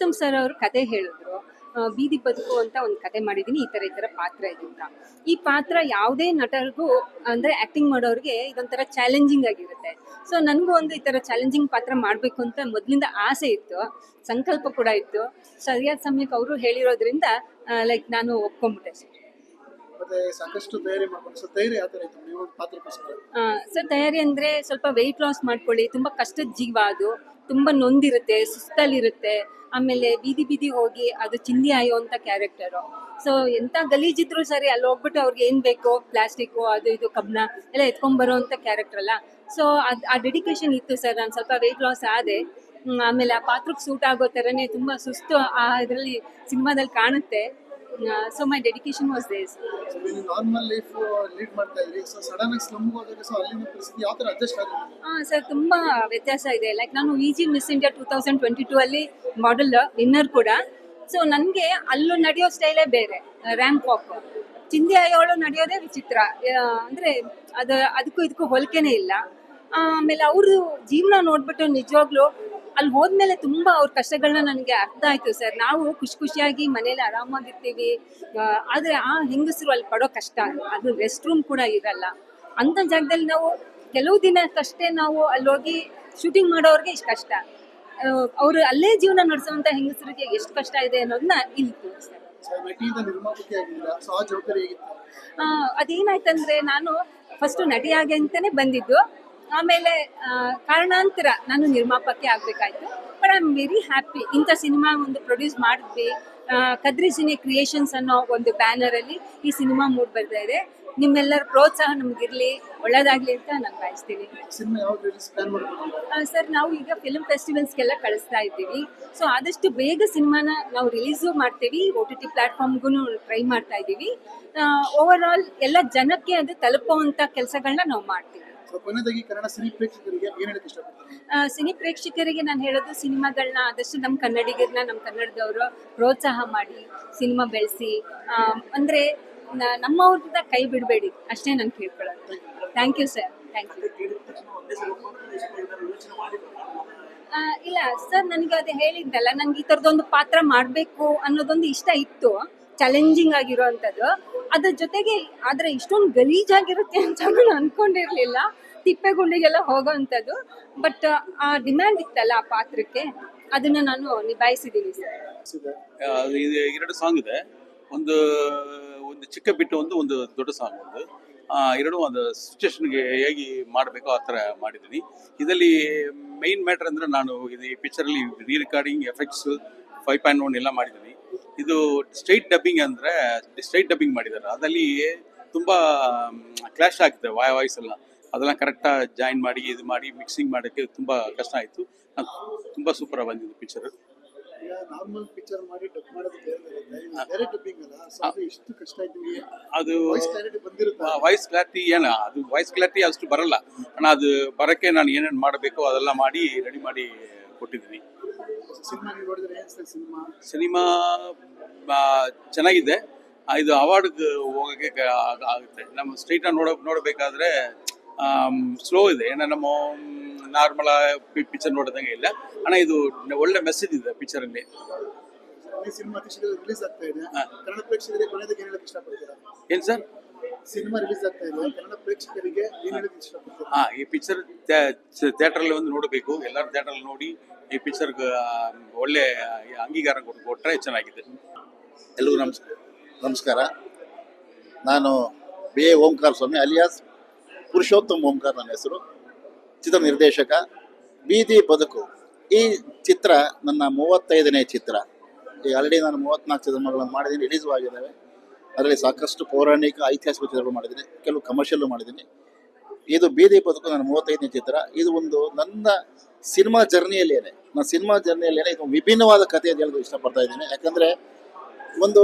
Purushottam sir ಅವರು ಕತೆ ಹೇಳಿದ್ರು. ಬೀದಿ ಬದುಕು ಅಂತ ಒಂದು ಕತೆ ಮಾಡಿದ್ದೀನಿ ಈ ಥರ ಈ ಥರ ಪಾತ್ರ ಇದೆ ಅಂತ. ಈ ಪಾತ್ರ ಯಾವುದೇ ನಟರಿಗೂ ಅಂದರೆ ಆ್ಯಕ್ಟಿಂಗ್ ಮಾಡೋರಿಗೆ ಇದೊಂಥರ ಚಾಲೆಂಜಿಂಗ್ ಆಗಿರುತ್ತೆ. ಸೊ ನನಗೂ ಒಂದು ಈ ಥರ ಚಾಲೆಂಜಿಂಗ್ ಪಾತ್ರ ಮಾಡಬೇಕು ಅಂತ ಮೊದಲಿಂದ ಆಸೆ ಇತ್ತು. ಸಂಕಲ್ಪ ಕೂಡ ಇತ್ತು. ಸರಿಯಾದ ಸಮಯಕ್ಕೆ ಅವರು ಹೇಳಿರೋದ್ರಿಂದ ಲೈಕ್ ನಾನು ಒಪ್ಕೊಂಡ್ಬಿಟ್ಟೆ ಸರ್ ಸಾಕಷ್ಟು ಸರ್ ತಯಾರಿ ಅಂದ್ರೆ ಸ್ವಲ್ಪ ವೆಯ್ಟ್ ಲಾಸ್ ಮಾಡ್ಕೊಳ್ಳಿ ತುಂಬಾ ಕಷ್ಟದ ಜೀವ ಅದು. ತುಂಬ ನೊಂದಿರುತ್ತೆ ಸುಸ್ತಲ್ಲಿರುತ್ತೆ ಆಮೇಲೆ ಬೀದಿ ಬೀದಿ ಹೋಗಿ ಅದು ಚಿಂದಿ ಆಯೋ ಅಂತ ಕ್ಯಾರೆಕ್ಟರು ಸೊ ಎಂಥ ಗಲೀಜಿದ್ರು ಸರಿ ಅಲ್ಲಿ ಹೋಗ್ಬಿಟ್ಟು ಅವ್ರಿಗೆ ಏನು ಬೇಕೋ ಪ್ಲಾಸ್ಟಿಕ್ಕು ಅದು ಇದು, ಕಬ್ಬಣ ಎಲ್ಲ ಎತ್ಕೊಂಡ್ಬರೋ ಅಂತ ಕ್ಯಾರೆಕ್ಟರ್ ಅಲ್ಲ. ಸೊ ಅದು, ಆ ಡೆಡಿಕೇಶನ್ ಇತ್ತು ಸರ್, ನಾನು ಸ್ವಲ್ಪ ವೆಯ್ಟ್ ಲಾಸ್ ಆದೆ. ಆಮೇಲೆ ಆ ಪಾತ್ರಕ್ಕೆ ಸೂಟ್ ಆಗೋ ಥರನೇ ತುಂಬ ಸುಸ್ತು ಆ ಇದರಲ್ಲಿ ಸಿನಿಮಾದಲ್ಲಿ ಕಾಣುತ್ತೆ. So my dedication was this so ನೀವು ನಾರ್ಮಲ್ ಲೈಫ್ ಲೀಡ್ ಮಾಡ್ತಾ ಇದ್ರಿ. ಸೊ ಸಡನ್ ಆಗಿ ಸ್ಲಮ್ ಹೋದಾಗ ಸೊ ಅಲ್ಲಿನ ಪರಿಸ್ಥಿತಿ ಯಾವ ಥರ ಅಡ್ಜಸ್ಟ್ ಆಗುತ್ತೆ? ಹಾಂ ಸರ್ ತುಂಬ ವ್ಯತ್ಯಾಸ ಇದೆ. ಲೈಕ್ ನಾನು V G miss India two thousand twenty two ಅಲ್ಲಿ ಮಾಡೆಲ್ ವಿನ್ನರ್ ಕೂಡ. ಸೊ ನನಗೆ ಅಲ್ಲೂ ನಡೆಯೋ ಸ್ಟೈಲೇ ಬೇರೆ. ರ್ಯಾಂಪ್ ವಾಕ್ ಚಿಂದಿ ಅಯ್ಯೋಳು ನಡೆಯೋದೇ ವಿಚಿತ್ರ. ಅಂದರೆ ಅಂದ್ರೆ ಅದು ಅದಕ್ಕೂ ಇದಕ್ಕೂ ಹೋಲಿಕೆನೇ ಇಲ್ಲ. ಆಮೇಲೆ ಅವರು ಜೀವನ ನೋಡ್ಬಿಟ್ಟು ನಿಜವಾಗ್ಲೂ ಅಲ್ಲಿ ಹೋದ್ಮೇಲೆ ತುಂಬಾ ಅವ್ರ ಕಷ್ಟಗಳನ್ನ ನನಗೆ ಅರ್ಥ ಆಯ್ತು ಸರ್. ನಾವು ಖುಷಿ ಖುಷಿಯಾಗಿ ಮನೇಲಿ ಆರಾಮಾಗಿರ್ತೀವಿ. ಆದರೆ ಆ ಹೆಂಗಸರು ಅಲ್ಲಿ ಪಡೋ ಕಷ್ಟ ಅದು ರೆಸ್ಟ್ ರೂಮ್ ಕೂಡ ಇರಲ್ಲ. ಅಂತ ಜಾಗದಲ್ಲಿ ನಾವು ಕೆಲವು ದಿನಕ್ಕಷ್ಟೇ ನಾವು ಅಲ್ಲಿ ಹೋಗಿ ಶೂಟಿಂಗ್ ಮಾಡೋರಿಗೆ ಇಷ್ಟು ಕಷ್ಟ. ಅವರು ಅಲ್ಲೇ ಜೀವನ ನಡೆಸುವಂತ ಹೆಂಗಸರಿಗೆ ಎಷ್ಟು ಕಷ್ಟ ಇದೆ ಅನ್ನೋದನ್ನ ಇಲ್ಲಿ ತೋರಿಸ್ತಾರೆ ಅದೇನಾಯ್ತಂದ್ರೆ ನಾನು ಫಸ್ಟ್ ನಟಿಯಾಗಿ ಅಂತಾನೆ ಬಂದಿದ್ದು. ಆಮೇಲೆ ಕಾರಣಾಂತರ ನಾನು ನಿರ್ಮಾಪಕಿ ಆಗ್ಬೇಕಾಯ್ತು. But I am very happy ಇಂಥ ಸಿನಿಮಾ ಒಂದು ಪ್ರೊಡ್ಯೂಸ್ ಮಾಡಿದ್ವಿ. ಕದ್ರಿ ಸಿನಿ ಕ್ರಿಯೇಷನ್ಸ್ ಅನ್ನೋ ಒಂದು ಬ್ಯಾನರ್ ಅಲ್ಲಿ ಈ ಸಿನಿಮಾ ಮೂಡ್ ಬರ್ತಾ ಇದೆ. ನಿಮ್ಮೆಲ್ಲರ ಪ್ರೋತ್ಸಾಹ ನಮ್ಗಿರ್ಲಿ ಒಳ್ಳೇದಾಗ್ಲಿ ಅಂತ ನಾನು ಬಯಸ್ತೀನಿ ಮಾಡ್ಕೊಂಡು ಸರ್ ನಾವು ಈಗ ಫಿಲ್ಮ್ ಫೆಸ್ಟಿವಲ್ಸ್ಗೆಲ್ಲ ಕಳಿಸ್ತಾ ಇದ್ದೀವಿ. ಸೊ ಆದಷ್ಟು ಬೇಗ ಸಿನಿಮಾನ ನಾವು ರಿಲೀಸು ಮಾಡ್ತೀವಿ. ಒ ಟಿ ಟಿ ಪ್ಲಾಟ್ಫಾರ್ಮ್ಗೂ ಟ್ರೈ ಮಾಡ್ತಾ ಇದ್ದೀವಿ. ಓವರ್ ಆಲ್ ಎಲ್ಲ ಜನಕ್ಕೆ ಅದು ತಲುಪುವಂಥ ಕೆಲಸಗಳನ್ನ ನಾವು ಮಾಡ್ತೀವಿ. ಕೊನೆಯದಾಗಿ ಸಿನಿ ಪ್ರೇಕ್ಷಕರಿಗೆ ಏನು ಆ, ಸಿನಿ ಪ್ರೇಕ್ಷಕರಿಗೆ ನಾನು ಹೇಳೋದು ಸಿನಿಮಾಗಳನ್ನ ಆದಷ್ಟು ನಮ್ಮ ಕನ್ನಡಿಗರನ್ನ ನಮ್ಮ ಕನ್ನಡದವರು ಪ್ರೋತ್ಸಾಹ ಮಾಡಿ ಸಿನಿಮಾ ಬೆಳೆಸಿ ಅಂದ್ರೆ ನಮ್ಮವ್ರದ್ದ ಕೈ ಬಿಡಬೇಡಿ ಅಷ್ಟೇ ನಾನು ಕೇಳ್ಕೊಳ್ಳೋದು. Thank you sir thank you ಇಲ್ಲ ಸರ್ ನನಗೆ ಅದು ಹೇಳಿದ್ದಲ್ಲ ನನಗೆ ಈ ಥರದೊಂದು ಪಾತ್ರ ಮಾಡಬೇಕು ಅನ್ನೋದೊಂದು ಇಷ್ಟ ಇತ್ತು. ಚಾಲೆಂಜಿಂಗ್ ಆಗಿರೋವಂಥದ್ದು ಅದ್ರ ಜೊತೆಗೆ ಆದ್ರೆ ಇಷ್ಟೊಂದು ಗಲೀಜಾಗಿರುತ್ತೆ ಅಂತ ನಾನು ಅನ್ಕೊಂಡಿರ್ಲಿಲ್ಲ. ತಿಪ್ಪೆಗುಂಡಿಗೆಲ್ಲ ಹೋಗೋ ಅಂಥದ್ದು ಬಟ್ ಆ ಡಿಮ್ಯಾಂಡ್ ಇತ್ತಲ್ಲ ಆ ಪಾತ್ರಕ್ಕೆ? ಅದನ್ನ ನಾನು ನಿಭಾಯಿಸಿದ್ದೀನಿ ಸರ್. ಎರಡು ಸಾಂಗ್ ಇದೆ. ಒಂದು ಒಂದು ಚಿಕ್ಕ ಬಿಟ್ಟು ಒಂದು ಒಂದು ದೊಡ್ಡ ಸಾಂಗ್ ಒಂದು. ಎರಡು ಒಂದು ಸಿಚುವೇಶನ್ಗೆ ಹೇಗೆ ಮಾಡಬೇಕು ಆ ಥರ ಮಾಡಿದ್ದೀನಿ. ಇದರಲ್ಲಿ ಮೈನ್ ಮ್ಯಾಟ್ರ್ ಅಂದರೆ ನಾನು ಇದು ಈ ಪಿಕ್ಚರಲ್ಲಿ rerecording effects five point one ಎಲ್ಲ ಮಾಡಿದ್ದೀನಿ. ಇದು ಸ್ಟ್ರೈಟ್ ಡಬ್ಬಿಂಗ್ ಅಂದ್ರೆ ಸ್ಟ್ರೈಟ್ ಡಬ್ಬಿಂಗ್ ಮಾಡಿದ್ದಾರೆ. ಅದರಲ್ಲಿ ತುಂಬಾ ಕ್ಲಾಶ್ ಆಗ್ತದೆ ವಾಯ್ ವಾಯ್ಸ್ ಎಲ್ಲ. ಅದೆಲ್ಲ ಕರೆಕ್ಟಾಗಿ ಜಾಯಿನ್ ಮಾಡಿ ಇದು ಮಾಡಿ ಮಿಕ್ಸಿಂಗ್ ಮಾಡೋಕ್ಕೆ ತುಂಬಾ ಕಷ್ಟ ಆಯಿತು. ತುಂಬ ಸೂಪರಾಗಿ ಬಂದಿದ್ದು ಪಿಕ್ಚರ್ ಅದು ವಾಯ್ಸ್ ಕ್ಲಾರಿಟಿ ಏನ ಅದು ವಾಯ್ಸ್ ಕ್ಲಾರಿಟಿ ಅಷ್ಟು ಬರಲ್ಲ. ಅಣ್ಣ ಅದು ಬರಕ್ಕೆ ನಾನು ಏನೇನು ಮಾಡಬೇಕು ಅದೆಲ್ಲ ಮಾಡಿ ರೆಡಿ ಮಾಡಿ ಕೊಟ್ಟಿದ್ದೀನಿ. ಸಿನಿಮಾ ನೋಡಿದ್ರೆ ಸಿನಿಮಾ? ಸಿನಿಮಾ ಚೆನ್ನಾಗಿದೆ. ಇದು ಅವಾರ್ಡ್ಗೆ ಹೋಗೋಕ್ಕೆ ಕ- ಆಗ- ಆಗುತ್ತೆ. ನಮ್ಮ ಸ್ಟ್ರೈಟಾಗಿ ನೋಡ ನೋಡಬೇಕಾದ್ರೆ ಸ್ಲೋ ಇದೆ. ಏನೋ ನಮ್ಮ ನಾರ್ಮಲ್ ಪಿಕ್ಚರ್ ನೋಡಿದಂಗೆ ಇಲ್ಲ. ಅಣ್ಣ ಇದು ಒಳ್ಳೆ ಮೆಸೇಜ್ ಇದೆ ಪಿಕ್ಚರಲ್ಲಿ. ಈ ಸಿನಿಮಾ ಅತಿ ಶೀಘ್ರ ರಿಲೀಸ್ ಆಗ್ತಾ ಇದೆ. ಹಾ. ಕನ್ನಡ ಪ್ರೇಕ್ಷಕರಿಗೆ ಕೊನೆಯದಾಗಿ ಏನು ಹೇಳಕ್ಕೆ ಇಷ್ಟಪಡ್ತೀರಾ? ಏನು ಸರ್? ಸಿನಿಮಾ ರಿಲೀಸ್ ಆಗ್ತಾ ಇದೆ. ಕನ್ನಡ ಪ್ರೇಕ್ಷಕರಿಗೆ ಹಾ ಈ ಪಿಕ್ಚರ್ ಥಿಯೇಟ್ರಲ್ಲಿ ಒಂದು ನೋಡಬೇಕು. ಎಲ್ಲರೂ ಥಿಯೇಟ್ರಲ್ಲಿ ನೋಡಿ ಈ ಪಿಕ್ಚರ್ ಒಳ್ಳೆ ಅಂಗೀಕಾರ ಕೊಟ್ಟು ಕೊಟ್ಟರೆ ಚೆನ್ನಾಗಿದೆ. ಎಲ್ಲರೂ ನಮಸ್ಕಾರ ನಮಸ್ಕಾರ. ನಾನು B A Omkara Swamy alias Purushottam Omkara ನನ್ನ ಹೆಸರು. ಚಿತ್ರ ನಿರ್ದೇಶಕ ಬೀದಿ ಬದುಕು. ಈ ಚಿತ್ರ ನನ್ನ ಮೂವತ್ತೈದನೇ ಚಿತ್ರ. ಈಗ ಆಲ್ರೆಡಿ ನಾನು ಮೂವತ್ತ್ನಾಲ್ಕು ಚಿತ್ರಗಳನ್ನು ಮಾಡಿದ್ದೀನಿ ರಿಲೀಸು ಆಗಿದ್ದಾವೆ. ಅದರಲ್ಲಿ ಸಾಕಷ್ಟು ಪೌರಾಣಿಕ ಐತಿಹಾಸಿಕ ಚಿತ್ರಗಳು ಮಾಡಿದ್ದೀನಿ, ಕೆಲವು ಕಮರ್ಷಿಯಲ್ಲು ಮಾಡಿದ್ದೀನಿ. ಇದು ಬೀದಿ ಬದುಕು ನನ್ನ ಮೂವತ್ತೈದನೇ ಚಿತ್ರ. ಇದು ಒಂದು ನನ್ನ ಸಿನಿಮಾ ಜರ್ನಿಯಲ್ಲೇನೆ ನನ್ನ ಸಿನಿಮಾ ಜರ್ನಿಯಲ್ಲೇನೆ ಇದು ವಿಭಿನ್ನವಾದ ಕಥೆ ಅಂತ ಹೇಳೋದು ಇಷ್ಟಪಡ್ತಾ ಇದ್ದೀನಿ. ಯಾಕಂದರೆ ಒಂದು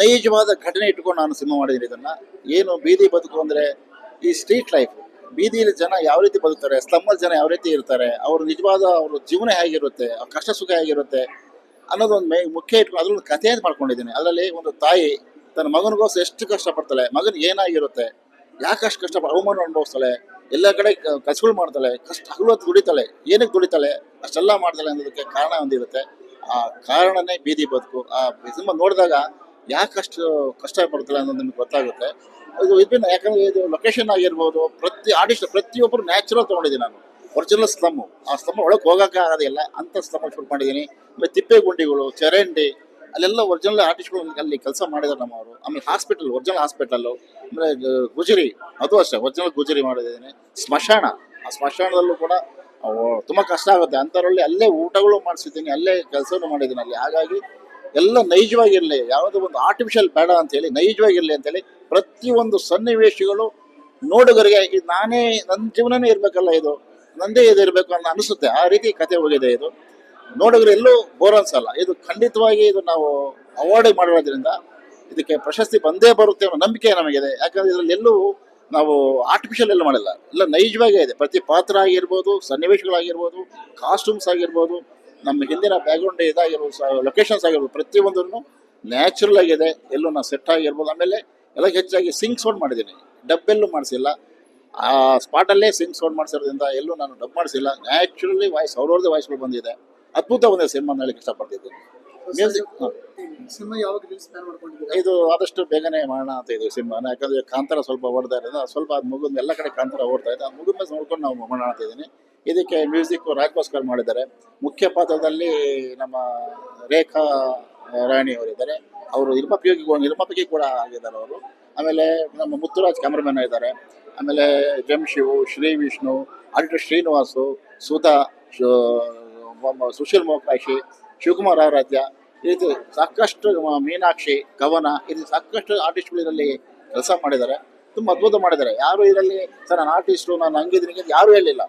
ನೈಜವಾದ ಘಟನೆ ಇಟ್ಕೊಂಡು ನಾನು ಸಿನಿಮಾ ಮಾಡಿದ್ದೀನಿ ಇದನ್ನು. ಏನು ಬೀದಿ ಬದುಕು ಅಂದರೆ ಈ ಸ್ಟ್ರೀಟ್ ಲೈಫ್ ಬೀದಿಯಲ್ಲಿ ಜನ ಯಾವ ರೀತಿ ಬದುಕ್ತಾರೆ ಸ್ಲಮ್ಮಲ್ಲಿ ಜನ ಯಾವ ರೀತಿ ಇರ್ತಾರೆ, ಅವರು ನಿಜವಾದ ಅವ್ರ ಜೀವನ ಹೇಗಿರುತ್ತೆ, ಅವ್ರ ಕಷ್ಟ ಸುಖ ಹೇಗಿರುತ್ತೆ ಅನ್ನೋದೊಂದು ಮೇ ಮುಖ್ಯ ಇಟ್ಕೊಂಡು ಅದರೊಂದು ಕಥೆ ಮಾಡ್ಕೊಂಡಿದ್ದೀನಿ. ಅದರಲ್ಲಿ ಒಂದು ತಾಯಿ ತನ್ನ ಮಗನಿಗೋಸ್ಕರ ಎಷ್ಟು ಕಷ್ಟಪಡ್ತಾಳೆ, ಮಗನ್ ಏನಾಗಿರುತ್ತೆ ಯಾಕೆ ಅಷ್ಟು ಕಷ್ಟ ಅವಮಾನ ಅನುಭವಿಸ್ತಾಳೆ, ಎಲ್ಲ ಕಡೆ ಕಸಗಳು ಮಾಡ್ತಾಳೆ, ಕಷ್ಟ ಹಗಲು ಹೊತ್ತು ದುಡಿತಾಳೆ, ಏನಕ್ಕೆ ದುಡಿತಾಳೆ, ಅಷ್ಟೆಲ್ಲ ಮಾಡ್ತಾಳೆ ಅನ್ನೋದಕ್ಕೆ ಕಾರಣ ಒಂದಿರುತ್ತೆ. ಆ ಕಾರಣನೇ ಬೀದಿ ಬದುಕು. ಆ ಸಿನಿಮಾ ನೋಡಿದಾಗ ಯಾಕಷ್ಟು ಕಷ್ಟ ಪಡ್ತಾಳೆ ಅನ್ನೋದು ನಿಮ್ಗೆ ಗೊತ್ತಾಗುತ್ತೆ. ಇದು ವಿಭಿನ್ನ ಯಾಕಂದ್ರೆ ಇದು ಲೊಕೇಶನ್ ಆಗಿರ್ಬೋದು, ಪ್ರತಿ ಆರ್ಟಿಸ್ಟ್ ಪ್ರತಿಯೊಬ್ಬರು ನ್ಯಾಚುರಲ್ ತೊಗೊಂಡಿದ್ದೀನಿ ನಾನು. ಒರಿಜಿನಲ್ ಸ್ಲಮ್ಮು ಆ ಸ್ಲಮ್ ಒಳಗೆ ಹೋಗೋಕೆ ಆಗೋದಿಲ್ಲ ಅಂಥ ಸ್ಲಮ್ ಶೂಟ್ ಮಾಡಿದ್ದೀನಿ. ಆಮೇಲೆ ತಿಪ್ಪೆಗುಂಡಿಗಳು ಚರಂಡಿ ಅಲ್ಲೆಲ್ಲ ಒರಿಜಿನಲ್ ಆರ್ಟಿಸ್ಟ್ಗಳು ಅಲ್ಲಿ ಕೆಲಸ ಮಾಡಿದ್ದಾರೆ ನಮ್ಮವರು. ಆಮೇಲೆ ಹಾಸ್ಪಿಟಲ್ ಒರಿಜಿನಲ್ ಹಾಸ್ಪಿಟಲ್ಲು ಅಂದ್ರೆ ಗುಜರಿ. ಅದು ಅಷ್ಟೇ ಒರಿಜಿನಲ್ ಗುಜರಿ ಮಾಡಿದ್ದೀನಿ. ಸ್ಮಶಾನ. ಆ ಸ್ಮಶಾನದಲ್ಲೂ ಕೂಡ ತುಂಬ ಕಷ್ಟ ಆಗುತ್ತೆ. ಅಂಥವ್ರಲ್ಲಿ ಅಲ್ಲೇ ಊಟಗಳು ಮಾಡಿಸಿದ್ದೀನಿ, ಅಲ್ಲೇ ಕೆಲಸನೂ ಮಾಡಿದ್ದೀನಿ ಅಲ್ಲಿ. ಹಾಗಾಗಿ ಎಲ್ಲ ನೈಜವಾಗಿರಲಿ, ಯಾವುದೋ ಒಂದು ಆರ್ಟಿಫಿಷಿಯಲ್ ಬೇಡ ಅಂತೇಳಿ ನೈಜವಾಗಿರಲಿ ಅಂತೇಳಿ ಪ್ರತಿಯೊಂದು ಸನ್ನಿವೇಶಗಳು ನೋಡುಗರಿಗೆ ನಾನೇ, ನನ್ನ ಜೀವನನೇ ಇರಬೇಕಲ್ಲ ಇದು. ನಂದೇ ಇದು ಇರಬೇಕು ಅನ್ನೋ ಅನಿಸುತ್ತೆ. ಆ ರೀತಿ ಕತೆ ಹೋಗಿದೆ ಇದು. ನೋಡಿದ್ರೆ ಎಲ್ಲೂ ಬೋರ್ ಅನ್ಸಲ್ಲ. ಇದು ಖಂಡಿತವಾಗಿ ಇದು ನಾವು ಅವಾರ್ಡ್ ಮಾಡಿರೋದ್ರಿಂದ ಇದಕ್ಕೆ ಪ್ರಶಸ್ತಿ ಬಂದೇ ಬರುತ್ತೆ ಅನ್ನೋ ನಂಬಿಕೆ ನಮಗಿದೆ. ಯಾಕಂದ್ರೆ ಇದರಲ್ಲಿ ಎಲ್ಲೂ ನಾವು ಆರ್ಟಿಫಿಷಿಯಲ್ ಎಲ್ಲ ಮಾಡಿಲ್ಲ. ಎಲ್ಲ ನೈಜವಾಗೇ ಇದೆ. ಪ್ರತಿ ಪಾತ್ರ ಆಗಿರ್ಬೋದು ಸನ್ನಿವೇಶಗಳಾಗಿರ್ಬೋದು ಕಾಸ್ಟ್ಯೂಮ್ಸ್ ಆಗಿರ್ಬೋದು, ನಮ್ಮ ಹಿಂದಿನ ಬ್ಯಾಕ್ಗ್ರೌಂಡ್ ಇದಾಗಿರ್ಬೋದು ಲೊಕೇಶನ್ಸ್ ಆಗಿರ್ಬೋದು, ಪ್ರತಿಯೊಂದನ್ನು ನ್ಯಾಚುರಲ್ ಆಗಿದೆ. ಎಲ್ಲೂ ನಾವು ಸೆಟ್ ಆಗಿರ್ಬೋದು. ಆಮೇಲೆ ಎಲ್ಲ ಹೆಚ್ಚಾಗಿ ಸಿಂಗ್ ಸೌಂಡ್ ಮಾಡಿದ್ದೀನಿ. ಡಬ್ಬೆಲ್ಲೂ ಮಾಡಿಸಿಲ್ಲ. ಆ ಸ್ಪಾಟಲ್ಲೇ ಸಿಂಗ್ ಸೌಂಡ್ ಮಾಡಿಸಿರೋದ್ರಿಂದ ಎಲ್ಲೂ ನಾನು ಡಬ್ ಮಾಡಿಸಿಲ್ಲ. ನ್ಯಾಚುರಲಿ ವಾಯ್ಸ್ ಅವ್ರವ್ರದ್ದೇ ವಾಯ್ಸ್ಗಳು ಬಂದಿದೆ. ಅದ್ಭುತ ಒಂದೇ ಸಿನಿಮಾ ಹೇಳಕ್ಕೆ ಇಷ್ಟಪಡ್ತಿದ್ದೀನಿ ಮ್ಯೂಸಿಕ್ ಸಿನಿಮಾ ಯಾವಾಗ ರಿಲೀಸ್ ಪ್ಲಾನ್ ಮಾಡ್ಕೊಂಡಿದ್ದೀರಾ? ಇದು ಆದಷ್ಟು ಬೇಗನೆ ಮಾಡೋಣ ಅಂತ ಇದು ಸಿನಿಮಾನ ಯಾಕಂದ್ರೆ ಕಾಂತಾರ ಸ್ವಲ್ಪ ಓಡ್ತಾ ಇರೋದು. ಸ್ವಲ್ಪ ಅದು ಮುಗಿದ ಎಲ್ಲ ಕಡೆ ಕಾಂತಾರ ಓಡ್ತಾ ಇದೆ. ಅದು ಮುಗಿದ ಮೇಲೆ ನೋಡ್ಕೊಂಡು ನಾವು ಮಾಡೋಣ ಅಂತ ಇದ್ದೀನಿ. ಇದಕ್ಕೆ ಮ್ಯೂಸಿಕ್ ರಾಕೋಸ್ಕರ್ ಮಾಡಿದ್ದಾರೆ. ಮುಖ್ಯ ಪಾತ್ರದಲ್ಲಿ ನಮ್ಮ ರೇಖಾ ರಾಣಿ ಅವರಿದ್ದಾರೆ. ಅವರು ನಿರ್ಮಾಪಕಿಗೆ ನಿರ್ಮಾಪಕಿ ಕೂಡ ಆಗಿದ್ದಾರೆ ಅವರು. ಆಮೇಲೆ ನಮ್ಮ ಮುತ್ತುರಾಜ್ ಕ್ಯಾಮ್ರಾಮನ್ ಇದ್ದಾರೆ. ಆಮೇಲೆ ಜಂಶಿವು ಶ್ರೀ ವಿಷ್ಣು ಆಡಿಟರ್ ಶ್ರೀನಿವಾಸು ಸುಧಾ ಸುಶೀಲ್ ಮೋಕಾಶಿ ಶಿವಕುಮಾರ್ ಆರಾಧ್ಯ ಈ ರೀತಿ ಸಾಕಷ್ಟು ಮೀನಾಕ್ಷಿ ಕವನ ಇದು ಸಾಕಷ್ಟು ಆರ್ಟಿಸ್ಟ್ಗಳು ಇದರಲ್ಲಿ ಕೆಲಸ ಮಾಡಿದ್ದಾರೆ. ತುಂಬ ಅದ್ಭುತ ಮಾಡಿದ್ದಾರೆ. ಯಾರು ಇದರಲ್ಲಿ, ಸರ್, ನಾನು ಆರ್ಟಿಸ್ಟು ನಾನು ಹಂಗಿದ್ದೀನಿ ಯಾರೂ ಹೇಳಿಲ್ಲ.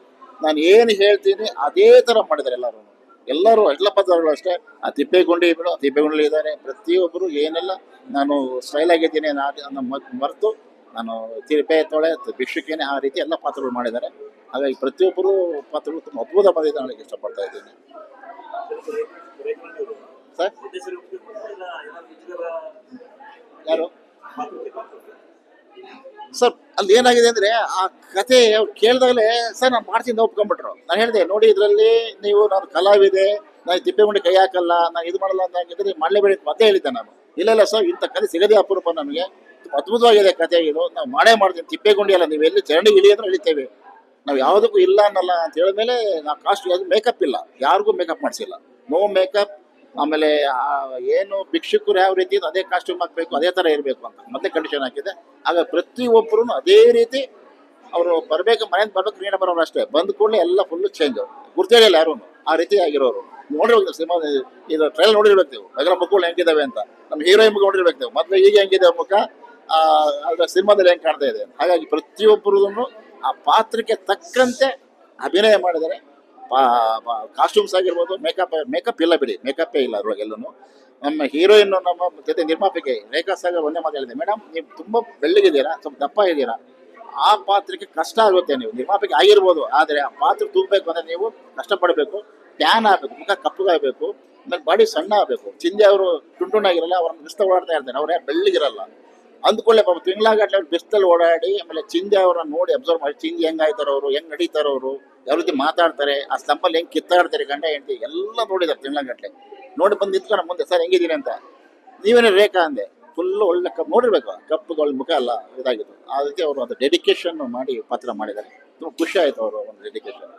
ನಾನು ಏನು ಹೇಳ್ತೀನಿ, ಅದೇ ಥರ ಮಾಡಿದ್ದಾರೆ ಎಲ್ಲರೂ. ಎಲ್ಲರೂ, ಎಲ್ಲ ಅಷ್ಟೇ. ಆ ತಿಪ್ಪೇಗುಂಡಿ ಬಿಡು ತಿಪ್ಪೇಗುಂಡಿ ಇದ್ದಾರೆ ಪ್ರತಿಯೊಬ್ಬರು ಏನೆಲ್ಲ, ನಾನು ಸ್ಟೈಲ್ ಆಗಿದ್ದೀನಿ, ನಾನು ಮರೆತು ನಾನು ತಿರುಪೆ ತೊಳೆ ಭಿಕ್ಷುಕೇನೆ ಆ ರೀತಿ ಎಲ್ಲ ಪಾತ್ರಗಳು ಮಾಡಿದ್ದಾರೆ. ಹಾಗಾಗಿ ಪ್ರತಿಯೊಬ್ಬರು ಪಾತ್ರಗಳು ತುಂಬ ಅದ್ಭುತ ಬಂದಿದೆ ನನಗೆ ಇಷ್ಟಪಡ್ತಾ ಇದ್ದೀನಿ. ಸರ್? ಯಾರು? ಸರ್, ಅಲ್ಲಿ ಏನಾಗಿದೆ ಅಂದ್ರೆ ಆ ಕತೆ ಕೇಳಿದಾಗಲೇ, ಸರ್, ನಾನು ಮಾಡ್ತೀನಿ ಒಪ್ಕೊಂಡ್ಬಿಟ್ರು. ನಾನು ಹೇಳಿದೆ, ನೋಡಿ, ಇದರಲ್ಲಿ ನೀವು, ನಾನು ಕಲಾವಿದೆ, ನಾನು ತಿಪ್ಪೆಗುಂಡಿ ಕೈ ಹಾಕಲ್ಲ, ನಾನು ಇದು ಮಾಡಲ್ಲ ಅಂತ ಹಾಗಿದ್ರೆ ಮಾಡಲೇಬೇಡಿ ಮತ್ತೆ ಹೇಳಿದ್ದೆ ನಾನು. ಇಲ್ಲ ಇಲ್ಲ, ಸರ್, ಇಂಥ ಕತೆ ಸಿಗದೇ ಅಪರೂಪ ನಮಗೆ ಅದ್ಭುತವಾಗಿದೆ ಕತೆ ಇದು. ನಾವು ಮಾಡೇ ಮಾಡ್ತೀನಿ ತಿಪ್ಪೆಗುಂಡಿ ಅಲ್ಲ, ನೀವು ಎಲ್ಲಿ ಚರಂಡಿ ಇಳಿ ಅಂದ್ರೆ ಇಳಿತೇವೆ. ನಾವು ಯಾವುದಕ್ಕೂ ಇಲ್ಲ ಅನ್ನಲ್ಲ ಅಂತ ಹೇಳಿದ್ಮೇಲೆ ನಾವು ಕಾಸ್ಟ್ ಅದು ಮೇಕಪ್ ಇಲ್ಲ. ಯಾರಿಗೂ ಮೇಕಪ್ ಮಾಡಿಸಿಲ್ಲ. ನೋ ಮೇಕಪ್ ಆಮೇಲೆ ಏನು ಭಿಕ್ಷುಕರು ಯಾವ ರೀತಿ ಅದೇ ಕಾಸ್ಟ್ಯೂಮ್ ಹಾಕಬೇಕು, ಅದೇ ಥರ ಇರಬೇಕು ಅಂತ. ಮತ್ತೆ ಕಂಡೀಷನ್ ಹಾಕಿದೆ. ಆಗ ಪ್ರತಿಯೊಬ್ಬರು ಅದೇ ರೀತಿ ಅವರು ಬರಬೇಕು, ಮನೆಯಿಂದ ಬರ್ಬೇಕು ನೀಡ ಬರೋರು ಅಷ್ಟೇ. ಬಂದ ಕೂಡಲೇ ಎಲ್ಲ ಫುಲ್ಲು ಚೇಂಜ್ ಗುರ್ತೇಳಿಲ್ಲ ಯಾರು ಆ ರೀತಿ ಆಗಿರೋರು. ನೋಡಿರ್ಬೇಕು ಸಿನಿಮಾ, ಇದು ಟ್ರೈಲ್ ನೋಡಿರ್ಬೇಕು ನೀವು. ಮಕ್ಕಳು ಹೆಂಗಿದಾವೆ ಅಂತ. ನಮ್ಮ ಹೀರೋಯಿನ್ ಮುಖ ನೋಡಿರ್ಬೇಕು ನೀವು. ಮೊದಲು ಈಗ ಹೆಂಗಿದೆ ಮುಖ? ಅದ್ರ ಸಿನಿಮಾದಲ್ಲಿ ಹೆಂಗೆ ಕಾಣ್ತಾ ಇದೆ? ಹಾಗಾಗಿ ಪ್ರತಿಯೊಬ್ಬರದನ್ನು ಆ ಪಾತ್ರಕ್ಕೆ ತಕ್ಕಂತೆ ಅಭಿನಯ ಮಾಡಿದ್ದಾರೆ ಕಾಸ್ಟ್ಯೂಮ್ಸ್ ಆಗಿರ್ಬೋದು ಮೇಕಪ್ ಮೇಕಪ್ ಇಲ್ಲ ಬಿಡಿ ಮೇಕಪ್ಪೇ ಇಲ್ಲ ಅದ್ರೊಳಗೆ ಎಲ್ಲೂ ನಮ್ಮ ಹೀರೋಯಿನ್ ನಮ್ಮ ಜೊತೆ ನಿರ್ಮಾಪಕಿ ರೇಖಾ ಸಾಗರ್ ಒಂದೇ ಮಾತು ಹೇಳಿದೆ ಮೇಡಮ್ ನೀವು ತುಂಬ ಬೆಳ್ಳಗಿದ್ದೀರಾ, ಸ್ವಲ್ಪ ದಪ್ಪ ಇದ್ದೀರಾ, ಆ ಪಾತ್ರಕ್ಕೆ ಕಷ್ಟ ಆಗುತ್ತೆ ನೀವು, ನಿರ್ಮಾಪಕಿ ಆಗಿರ್ಬೋದು, ಆದರೆ ಆ ಪಾತ್ರ ತುಂಬಬೇಕು ಅಂದರೆ ನೀವು ಕಷ್ಟಪಡಬೇಕು ಟ್ಯಾನ್ ಆಗಬೇಕು, ಮುಖ ಕಪ್ಪಗಾಗಬೇಕು ಆಮೇಲೆ ಬಾಡಿ ಸಣ್ಣ ಆಗಬೇಕು. ಚಿಂದಿ ಅವರು ಟುಂಟುಣ್ಣಾಗಿರಲ್ಲ ಅವ್ರನ್ನ ಮಿಸ್ತ ಓಡಾಡ್ತಾ ಇರ್ತಾರೆ, ಅವ್ರು ಬೆಳ್ಳಗಿರಲ್ಲ. ಅಂದ್ಕೊಳ್ಳೆ ಪಾಪ ತಿಂಗಳಾಗಟ್ಲೆ ಅವ್ರು ಬಿಸ್ತಲ್ಲಿ ಓಡಾಡಿ, ಆಮೇಲೆ ಚಿಂದಿ ಅವ್ರನ್ನ ನೋಡಿ ಅಬ್ಸರ್ವ್ ಮಾಡಿ, ಚಿಂದಿ ಹೆಂಗಾಯ್ತಾರ ಅವರು, ಹೆಂಗ್ ನಡೀತಾರ ಅವರು, ಯಾವ ರೀತಿ ಮಾತಾಡ್ತಾರೆ, ಆ ಸ್ತಂಭಲ್ಲಿ ಹೆಂಗ್ ಕಿತ್ತಾಡ್ತಾರೆ ಗಂಡ ಹೆಂಡತಿ ಎಲ್ಲ ನೋಡಿದಾರೆ ತಿಂಗಳಾಗಟ್ಲೆ ನೋಡಿ ಬಂದು ನಿಂತ್ಕೊಂಡು ಮುಂದೆ, ಸರ್ ಹೆಂಗಿದ್ದೀನಿ ಅಂತ? ನೀವೇನೇ ರೇಖಾ ಅಂದೆ ಫುಲ್ ಒಳ್ಳೆ ಕಪ್ ನೋಡಿರ್ಬೇಕು ಕಪ್ಪುಗಳ ಮುಖ ಅಲ್ಲ ಇದಾಗಿತ್ತು. ರೀತಿ ಅವರು ಒಂದು ಡೆಡಿಕೇಶನ್ ಮಾಡಿ ಪಾತ್ರ ಮಾಡಿದ್ದಾರೆ. ತುಂಬ ಖುಷಿ ಆಯ್ತು ಅವರು ಒಂದು ಡೆಡಿಕೇಶನ್